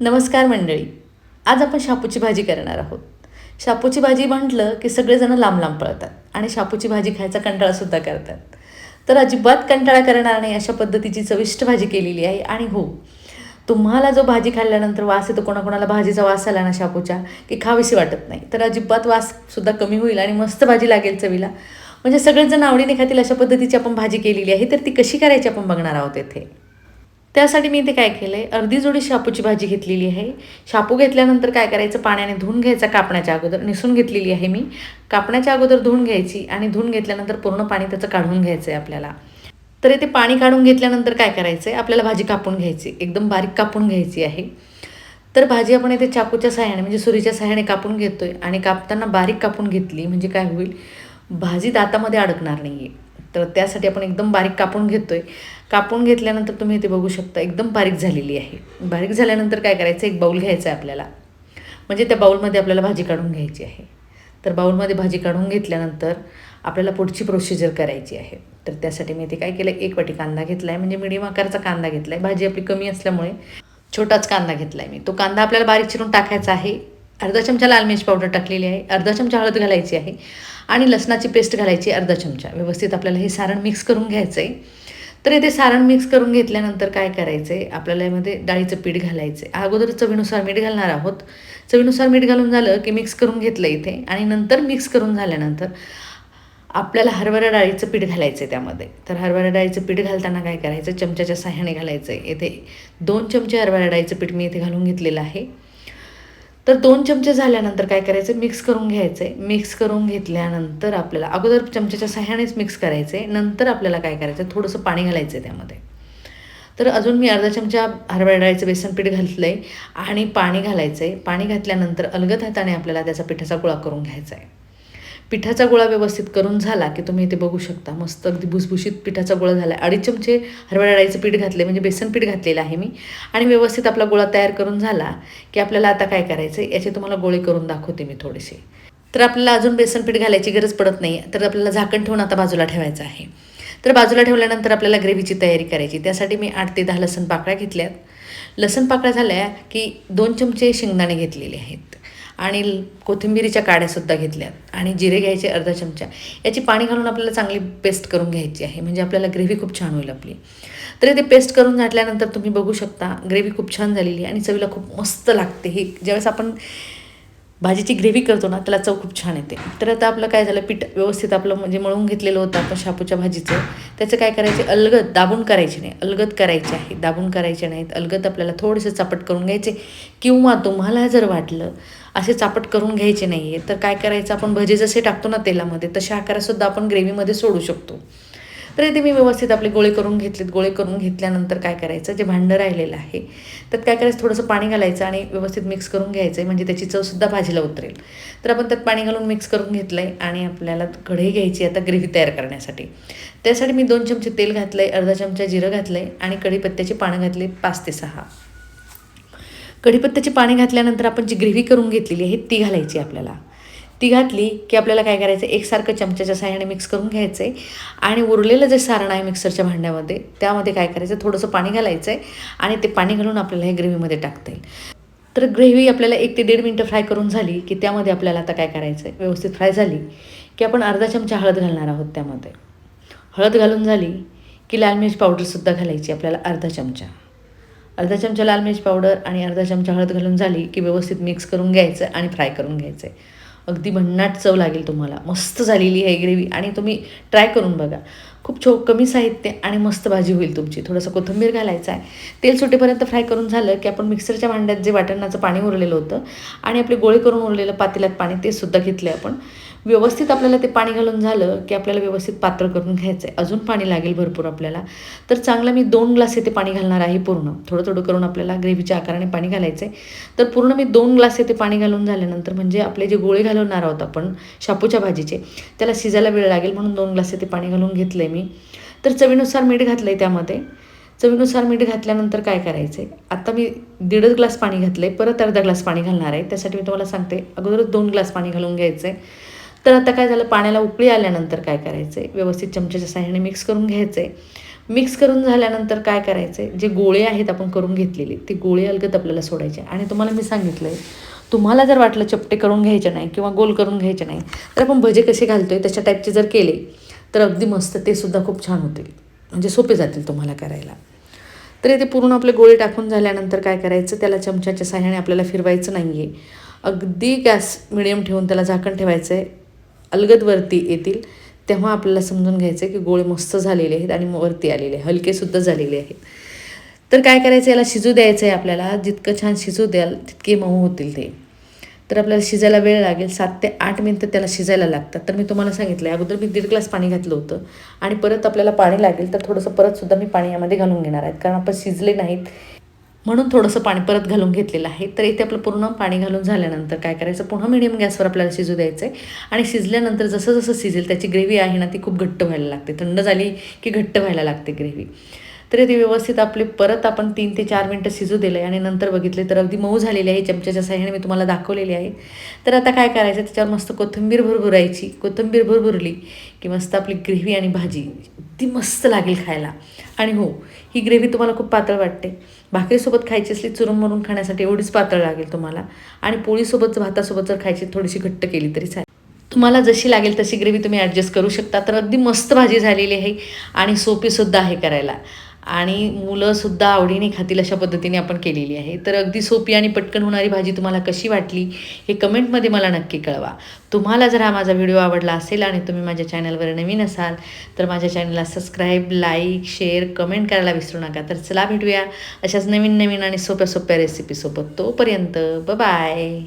नमस्कार मंडळी. आज आपण शापूची भाजी करणार आहोत. शापूची भाजी म्हटलं की सगळेजण लांब लांब पळतात आणि शापूची भाजी खायचा कंटाळासुद्धा करतात. तर अजिबात कंटाळा करणार नाही अशा पद्धतीची चविष्ट भाजी केलेली आहे आणि हो तुम्हाला जो भाजी खाल्ल्यानंतर वास येतो कोणाकोणाला भाजीचा वास आला ना शापूच्या की खावीशी वाटत नाही तर अजिबात वाससुद्धा कमी होईल आणि मस्त भाजी लागेल चवीला. म्हणजे सगळेजण आवडीने खातील अशा पद्धतीची आपण भाजी केलेली आहे तर ती कशी करायची आपण बघणार आहोत येथे. त्यासाठी मी इथे काय केलं आहे अर्धी जोडी शापूची भाजी घेतलेली आहे. शापू घेतल्यानंतर काय करायचं? पाण्याने धुवून घ्यायचा कापण्याच्या अगोदर. निसून घेतलेली आहे मी. कापण्याच्या अगोदर धुवून घ्यायची आणि धुवून घेतल्यानंतर पूर्ण पाणी त्याचं काढून घ्यायचं आहे आपल्याला. तर इथे पाणी काढून घेतल्यानंतर काय करायचं आहे आपल्याला भाजी कापून घ्यायची. एकदम बारीक कापून घ्यायची आहे. तर भाजी आपण इथे चाकूच्या सहाय्याने म्हणजे सुरीच्या सहाय्याने कापून घेतो आहे आणि कापताना बारीक कापून घेतली म्हणजे काय होईल? भाजी दातामध्ये अडकणार नाही आहे तर त्यासाठी आपण एकदम बारीक कापून घेतो आहे कापून घेतल्यानंतर तुम्ही इथे बघू शकता एकदम बारीक झालेली आहे. बारीक झाल्यानंतर काय करायचं एक बाऊल घ्यायचा आहे आपल्याला. म्हणजे त्या बाऊलमध्ये आपल्याला भाजी काढून घ्यायची आहे. तर बाऊलमध्ये भाजी काढून घेतल्यानंतर आपल्याला पुढची प्रोसिजर करायची आहे. तर त्यासाठी मी इथे काय केलं एक वाटी कांदा घेतला आहे म्हणजे मिडियम आकाराचा कांदा घेतला आहे भाजी आपली कमी असल्यामुळे छोटाच कांदा घेतला आहे मी. तो कांदा आपल्याला बारीक चिरून टाकायचा आहे. अर्धा चमचा लाल मिरची पावडर टाकलेली आहे. अर्धा चमचा हळद घालायची आहे. आणि लसणाची पेस्ट घालायची अर्धा चमचा. व्यवस्थित आपल्याला हे सारण मिक्स करून घ्यायचं आहे तर इथे सारण मिक्स करून घेतल्यानंतर काय करायचं आहे आपल्याला यामध्ये डाळीचं पीठ घालायचं आहे अगोदर चवीनुसार मीठ घालणार आहोत. चवीनुसार मीठ घालून झालं की मिक्स करून घेतलं इथे. आणि नंतर मिक्स करून झाल्यानंतर आपल्याला हरभरा डाळीचं पीठ घालायचं आहे त्यामध्ये. तर हरभरा डाळीचं पीठ घालताना काय करायचं? चमच्याच्या साह्याने घालायचं आहे इथे दोन चमचे हरभरा डाळीचं पीठ मी इथे घालून घेतलेलं आहे. तर दोन चमचे झाल्यानंतर काय करायचं? मिक्स करून घ्यायचं. आहे मिक्स करून घेतल्यानंतर आपल्याला अगोदर चमच्याच्या सहाय्यानेच मिक्स करायचं. आहे नंतर आपल्याला काय करायचं? आहे थोडंसं पाणी घालायचं आहे त्यामध्ये. तर अजून मी अर्धा चमचा हरभरा डाळीचं बेसन पीठ घातलं आहे आणि पाणी घालायचं आहे पाणी घातल्यानंतर अलगद हाताने आपल्याला त्याचा पिठाचा गोळा करून घ्यायचा आहे पिठाचा गोळा व्यवस्थित करून झाला की तुम्ही इथे बघू शकता. मस्त अगदी भुसभुशीत पिठाचा गोळा झाला. आहे अडीच चमचे हरभरा डाळीचं पीठ घातले म्हणजे बेसन पीठ घातलेलं आहे मी. आणि व्यवस्थित आपला गोळा तयार करून झाला की आपल्याला आता काय करायचं आहे याचे तुम्हाला गोळे करून दाखवते मी थोडेसे. तर आपल्याला अजून बेसन पीठ घालायची गरज पडत नाही. तर आपल्याला झाकण ठेवून आता बाजूला ठेवायचं आहे. तर बाजूला ठेवल्यानंतर आपल्याला ग्रेव्हीची तयारी करायची. त्यासाठी मी आठ ते दहा लसण पाकळ्या घेतल्यात. लसण पाकळ्या झाल्या की दोन चमचे शेंगदाणे घेतलेले आहेत. आणि कोथिंबिरीच्या काड्यासुद्धा घेतल्यात. आणि जिरे घ्यायचे अर्धा चमचा. याची पाणी घालून आपल्याला चांगली पेस्ट करून घ्यायची आहे. म्हणजे आपल्याला ग्रेव्ही खूप छान होईल आपली. तर ते पेस्ट करून घातल्यानंतर तुम्ही बघू शकता ग्रेव्ही खूप छान झालेली आहे आणि चवीला खूप मस्त लागते. ही ज्यावेळेस आपण भाजीची ग्रेव्ही करतो ना त्याला चव खूप छान येते. तर आता आपलं काय झालं पीठ व्यवस्थित आपलं म्हणजे मळून घेतलेलं होतं आपण शापूच्या भाजीचं. त्याचं काय करायचे अलगद दाबून करायचे नाही अलगद करायचे आहे. दाबून करायचे नाहीत अलगद आपल्याला थोडेसे चापट करून घ्यायचे. किंवा तुम्हाला जर वाटलं असे चापट करून घ्यायचे नाही आहे तर काय करायचं आपण भजे जसे टाकतो ना तेलामध्ये तशा आकारासुद्धा आपण ग्रेव्हीमध्ये सोडू शकतो. तर इथे मी व्यवस्थित आपले गोळे करून घेतलेत. गोळे करून घेतल्यानंतर काय करायचं? जे भांडं राहिलेलं आहे त्यात काय करायचं? थोडंसं पाणी घालायचं आणि व्यवस्थित मिक्स करून घ्यायचं आहे म्हणजे त्याची चवसुद्धा भाजीला उतरेल. तर आपण त्यात पाणी घालून मिक्स करून घेतलं आहे आणि आपल्याला कढई घ्यायची आता ग्रेव्ही तयार करण्यासाठी. त्यासाठी मी दोन चमचे तेल घातलं आहे अर्धा चमचा जिरं घातलं आहे आणि कढीपत्त्याची पानं घातली पाच ते सहा. कढीपत्त्याची पाणी घातल्यानंतर आपण जी ग्रेव्ही करून घेतलेली आहे ती घालायची आपल्याला. ती घातली की आपल्याला काय करायचं? एकसारखं चमच्याच्या साह्याने मिक्स करून घ्यायचं आहे आणि उरलेलं जे सारण आहे मिक्सरच्या भांड्यामध्ये त्यामध्ये काय करायचं? थोडंसं पाणी घालायचं आहे आणि ते पाणी घालून आपल्याला हे ग्रेव्हीमध्ये टाकता येईल. तर ग्रेव्ही आपल्याला एक ते दीड मिनटं फ्राय करून झाली की त्यामध्ये आपल्याला आता काय करायचं आहे व्यवस्थित फ्राय झाली की आपण अर्धा चमचा हळद घालणार आहोत त्यामध्ये. हळद घालून झाली की लाल मिरच पावडरसुद्धा घालायची आपल्याला अर्धा चमचा. अर्धा चमचा लाल मिरच पावडर आणि अर्धा चमचा हळद घालून झाली की व्यवस्थित मिक्स करून घ्यायचं आणि फ्राय करून घ्यायचं आहे अगदी भन्नाट चव लागेल तुम्हाला. मस्त झालेली आहे ग्रेव्ही. आणि तुम्ही ट्राय करून बघा. खूप छो कमी साहित्य आणि मस्त भाजी होईल तुमची. थोडंसं कोथिंबीर घालायचं आहे. तेल सुटेपर्यंत फ्राय करून झालं की आपण मिक्सरच्या भांड्यात जे वाटणाचं पाणी उरलेलं होतं आणि आपले गोळे करून उरलेलं पातेल्यात पाणी ते सुद्धा घेतलं आपण. व्यवस्थित आपल्याला ते पाणी घालून झालं की आपल्याला व्यवस्थित पात्र करून घ्यायचं आहे अजून पाणी लागेल भरपूर आपल्याला. तर चांगलं मी दोन ग्लास येथे पाणी घालणार आहे पूर्ण. थोडं थोडं करून आपल्याला ग्रेव्हीच्या आकाराने पाणी घालायचं आहे तर पूर्ण मी दोन ग्लास येथे पाणी घालून झाल्यानंतर म्हणजे आपले जे गोळे घालवणार आहोत आपण शापूच्या भाजीचे त्याला शिजायला वेळ लागेल म्हणून दोन ग्लास येथे पाणी घालून घेतलं आहे मी. तर चवीनुसार मीठ घातलं आहे त्यामध्ये. चवीनुसार मीठ घातल्यानंतर काय करायचं आहे आता मी दीडच ग्लास पाणी घातलं आहे परत अर्धा ग्लास पाणी घालणार आहे. त्यासाठी मी तुम्हाला सांगते अगोदरच दोन ग्लास पाणी घालून घ्यायचं आहे तर आता काय झालं पाण्याला उकळी आल्यानंतर काय करायचं आहे व्यवस्थित चमच्याच्या साह्याने मिक्स करून घ्यायचं आहे मिक्स करून झाल्यानंतर काय करायचं आहे जे गोळे आहेत आपण करून घेतलेले ते गोळे अलगत आपल्याला सोडायचे. आणि तुम्हाला मी सांगितलं आहे तुम्हाला जर वाटलं चपटे करून घ्यायचे नाही किंवा गोल करून घ्यायचे नाही तर आपण भजे कसे घालतो आहे तशा टाईपचे जर केले तर अगदी मस्त. ते सुद्धा खूप छान होतील म्हणजे सोपे जातील तुम्हाला करायला. तर इथे पूर्ण आपले गोळे टाकून झाल्यानंतर काय करायचं? त्याला चमच्याच्या साह्याने आपल्याला फिरवायचं नाही आहे अगदी गॅस मिडियम ठेवून त्याला झाकण ठेवायचं आहे अलगद वरती येतील. तेव्हा आपल्याला समजून घ्यायचं आहे की गोळे मस्त झालेले आहेत आणि वरती आलेले आहे हलकेसुद्धा झालेले आहेत. तर काय करायचं? याला शिजू द्यायचं आहे आपल्याला. जितकं छान शिजू द्याल तितके मऊ होतील ते. तर आपल्याला शिजायला वेळ लागेल. सात ते आठ मिनटं त्याला शिजायला लागतात. तर मी तुम्हाला सांगितलं अगोदर मी दीड ग्लास पाणी घातलं होतं. आणि परत आपल्याला पाणी लागेल तर थोडंसं परतसुद्धा मी पाणी यामध्ये घालून घेणार आहेत कारण आपण शिजले नाहीत. म्हणून थोडंसं पाणी परत घालून घेतलेलं आहे. तर इथे आपलं पूर्ण पाणी घालून झाल्यानंतर काय करायचं? पुन्हा मिडियम गॅसवर आपल्याला शिजू द्यायचं आहे आणि शिजल्यानंतर जसं जसं शिजेल त्याची ग्रेव्ही आहे ना ती खूप घट्ट व्हायला लागते. थंड झाली की घट्ट व्हायला लागते ग्रेव्ही तरी ते व्यवस्थित आपले परत आपण तीन ते चार मिनटं शिजू दिले आणि नंतर बघितले तर अगदी मऊ झालेली आहे चमच्याच्या साह्याने मी तुम्हाला दाखवलेली आहे. तर आता काय करायचं त्याच्यावर मस्त कोथिंबीर भरभुरायची कोथिंबीर भरभुरली की मस्त आपली ग्रेव्ही आणि भाजी ती मस्त लागेल खायला. आणि हो ही ग्रेव्ही तुम्हाला खूप पातळ वाटते. भाकरीसोबत खायची असली चुरून मरून खाण्यासाठी एवढीच पातळ लागेल तुम्हाला. आणि पोळीसोबत भातासोबत जर खायची थोडीशी घट्ट केली तरी चालेल. तुम्हाला जशी लागेल तशी ग्रेव्ही तुम्ही ॲडजस्ट करू शकता. तर अगदी मस्त भाजी झालेली आहे आणि सोपीसुद्धा आहे करायला. आणि मुलंसुद्धा आवडीने खातील अशा पद्धतीने आपण केलेली आहे. तर अगदी सोपी आणि पटकन होणारी भाजी तुम्हाला कशी वाटली हे कमेंटमध्ये मला नक्की कळवा. तुम्हाला जर हा माझा व्हिडिओ आवडला असेल आणि तुम्ही माझ्या चॅनलवर नवीन असाल तर माझ्या चॅनलला सबस्क्राईब लाईक शेअर कमेंट करायला विसरू नका. तर चला भेटूया अशाच नवीन नवीन आणि सोप्या सोप्या रेसिपीसोबत. तोपर्यंत ब बाय